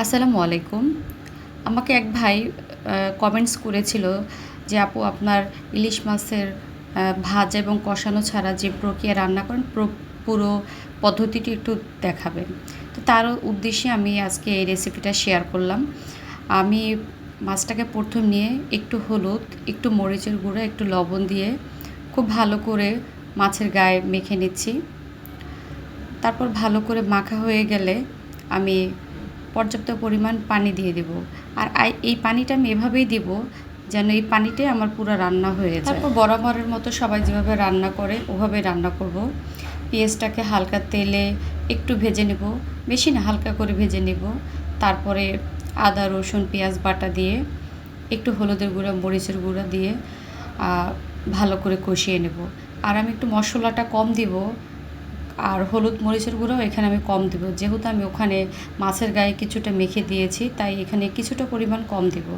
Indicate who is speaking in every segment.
Speaker 1: আসসালামু আলাইকুম। আমাকে এক ভাই কমেন্টস করেছিল যে, আপু, আপনার ইলিশ মাছের ভাজা এবং কষানো ছাড়া যে প্রক্রিয়া রান্না করেন, পুরো পদ্ধতিটি একটু দেখাবেন। তো তার উদ্দেশ্যে আমি আজকে এই রেসিপিটা শেয়ার করলাম। আমি মাছটাকে প্রথম নিয়ে একটু হলুদ, একটু মরিচের গুঁড়ো, একটু লবণ দিয়ে খুব ভালো করে মাছের গায়ে মেখে নিচ্ছি। তারপর ভালো করে মাখা হয়ে গেলে আমি পর্যাপ্ত পরিমাণ পানি দিয়ে দেব। আর এই পানিটা আমি এভাবেই দেব যেন এই পানিটাই আমার পুরো রান্না হয়ে যায়। তারপর বরাবরের মতো সবাই যেভাবে রান্না করে, ওভাবে রান্না করব। পেঁয়াজটাকে হালকা তেলে একটু ভেজে নেব। বেশি না, হালকা করে ভেজে নেব। তারপরে আদা, রসুন, পেঁয়াজ বাটা দিয়ে, একটু হলুদের গুঁড়া, মরিচের গুঁড়া দিয়ে ভালো করে কষিয়ে নেব। আর আমি একটু মশলাটা কম দিব আর হলুদ মরিচের গুঁড়ো এখানে আমি কম দেবো। যেহেতু আমি ওখানে মাছের গায়ে কিছুটা মেখে দিয়েছি, তাই এখানে কিছুটা পরিমাণ কম দেব।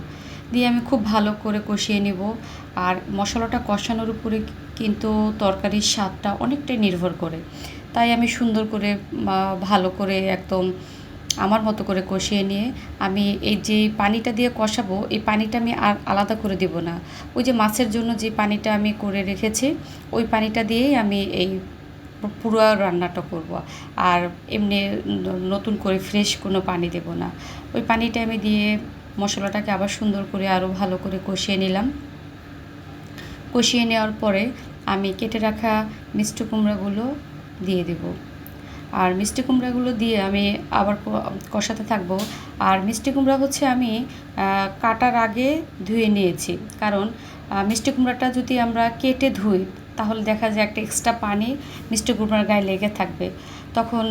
Speaker 1: দিয়ে আমি খুব ভালো করে কষিয়ে নেব। আর মশলাটা কষানোর উপরে কিন্তু তরকারির স্বাদটা অনেকটাই নির্ভর করে। তাই আমি সুন্দর করে ভালো করে একদম আমার মতো করে কষিয়ে নিয়ে আমি এই যে পানিটা দিয়ে কষাবো, এই পানিটা আমি আর আলাদা করে দেব না। ওই যে মাছের জন্য যে পানিটা আমি করে রেখেছি, ওই পানিটা দিয়েই আমি এই পুরো রান্নাটা করব। আর এমনি নতুন করে ফ্রেশ কোনো পানি দেব না। ওই পানিটা আমি দিয়ে মশলাটাকে আবার সুন্দর করে আরও ভালো করে কষিয়ে নিলাম। কষিয়ে নেওয়ার পরে আমি কেটে রাখা মিষ্টি কুমড়াগুলো দিয়ে দেব। আর মিষ্টি কুমড়াগুলো দিয়ে আমি আবার কষাতে থাকব। আর মিষ্টি কুমড়া হচ্ছে আমি কাটার আগে ধুয়ে নিয়েছি। কারণ মিষ্টি কুমড়াটা যদি আমরা কেটে ধুই তাহলে দেখা যায় একটা এক্সট্রা পানি মিষ্টি কুমড়ার গায়ে লেগে থাকবে। তখন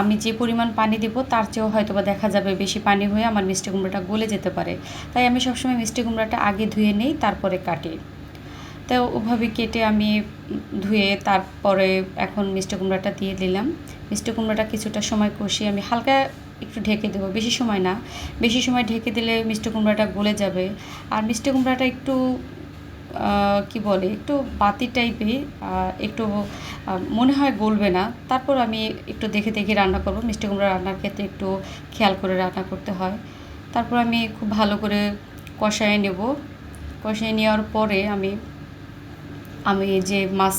Speaker 1: আমি যে পরিমাণ পানি দিব, তার চেয়েও হয়তো বা দেখা যাবে বেশি পানি হয়ে আমার মিষ্টি কুমড়াটা গলে যেতে পারে। তাই আমি সবসময় মিষ্টি কুমড়াটা আগে ধুয়ে নেই, তারপরে কাটি। তো ওভাবে কেটে আমি ধুয়ে তারপরে এখন মিষ্টি কুমড়াটা দিয়ে দিলাম। মিষ্টি কুমড়াটা কিছুটা সময় কষিয়ে আমি হালকা একটু ঢেকে দেবো, বেশি সময় না। বেশি সময় ঢেকে দিলে মিষ্টি কুমড়াটা গলে যাবে। আর মিষ্টি কুমড়াটা একটু কি বলে, একটু বাতি টাইপের একটু মনে হয় গলবে না। তারপর আমি একটু দেখে দেখে রান্না করব। মিষ্টি কুমড়া রান্নার ক্ষেত্রে একটু খেয়াল করে রান্না করতে হয়। তারপর আমি খুব ভালো করে কষায় নেব। কষায় নেওয়ার পরে আমি আমি যে মাছ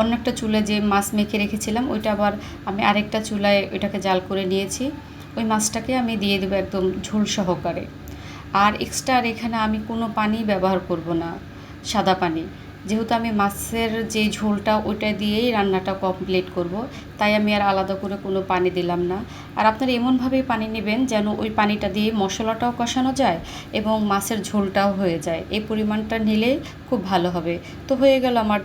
Speaker 1: অন্য একটা চুলায় যে মাছ মেখে রেখেছিলাম, ওইটা আবার আমি আরেকটা চুলায় ওইটাকে জাল করে নিয়েছি। ওই মাছটাকে আমি দিয়ে দেবো একদম ঝোল সহকারে। আর এক্সট্রা আর এখানে আমি কোনো পানি ব্যবহার করব না, সাদা পানি। যেহেতু আমি মাছের যে ঝোলটা ওইটা দিয়েই রান্নাটা কমপ্লিট করব, তাই আমি আর আলাদা করে কোনো পানি দিলাম না। আর আপনারা এমনভাবেই পানি নেবেন যেন ওই পানিটা দিয়ে মশলাটাও কষানো যায় এবং মাছের ঝোলটাও হয়ে যায়। এই পরিমাণটা নিলে খুব ভালো হবে। তো হয়ে গেল আমার